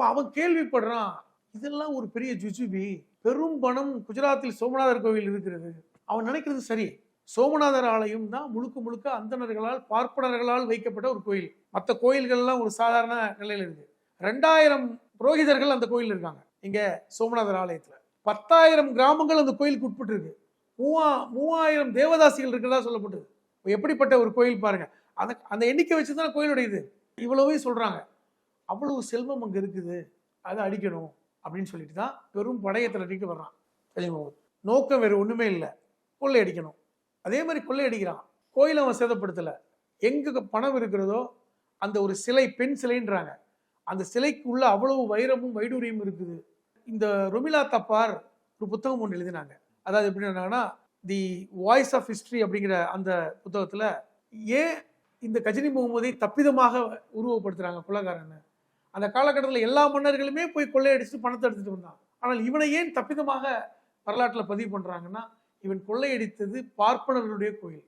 அப்போ அவன் கேள்விப்படுறான் இதெல்லாம் ஒரு பெரிய ஜுஜுபி. பெரும் பணம் குஜராத்தில் சோமநாதர் கோவில் இருக்கிறது. அவன் நினைக்கிறது சரி. சோமநாதர் ஆலயம் தான் முழுக்க முழுக்க அந்தணர்களால் பார்ப்பனர்களால் வைக்கப்பட்ட ஒரு கோயில். மற்ற கோயில்கள்லாம் ஒரு சாதாரண நிலையில் இருக்கு. ரெண்டாயிரம் புரோகிதர்கள் அந்த கோயில் இருக்காங்க இங்கே சோமநாதர் ஆலயத்தில். பத்தாயிரம் கிராமங்கள் அந்த கோயிலுக்கு உட்பட்டு இருக்கு மூவா மூவாயிரம் தேவதாசிகள் இருக்கிறதா சொல்லப்பட்டது. எப்படிப்பட்ட ஒரு கோயில் பாருங்க. அந்த அந்த எண்ணிக்கை வச்சு தான் கோயிலுடைய இது இவ்வளவே சொல்றாங்க. அவ்வளவு செல்வம் அங்கே இருக்குது. அதை அடிக்கணும் அப்படின்னு சொல்லிட்டு தான் பெரும் படையை திரட்டிட்டு வர்றான் கலிமுகம் நோக்கம் வேறு ஒன்றுமே இல்லை. கொள்ளையடிக்கணும் அதே மாதிரி கொள்ளை அடிக்கிறான். கோயிலை அவன் சேதப்படுத்தலை. எங்கே பணம் இருக்கிறதோ அந்த ஒரு சிலை பெண் சிலைன்றாங்க. அந்த சிலைக்கு உள்ள அவ்வளவு வைரமும் வைடூரியும் இருக்குது. இந்த ரொமிலா தப்பார் ஒரு புத்தகம் ஒன்று எழுதினாங்க. அதாவது எப்படி என்னன்னா தி வாய்ஸ் ஆஃப் ஹிஸ்ட்ரி அப்படிங்கிற அந்த புத்தகத்தில் ஏன் இந்த கஜினி முகமதை தப்பிதமாக உருவப்படுத்துகிறாங்க குலகாரன்னு அந்த காலகட்டத்தில் எல்லா மன்னர்களுமே போய் கொள்ளையடிச்சுட்டு பணத்தை எடுத்துகிட்டு வந்தான். ஆனால் இவனை ஏன் தப்பிதமாக வரலாற்றில் பதிவு பண்ணுறாங்கன்னா இவன் கொள்ளையடித்தது பார்ப்பனர்களுடைய கோயில்.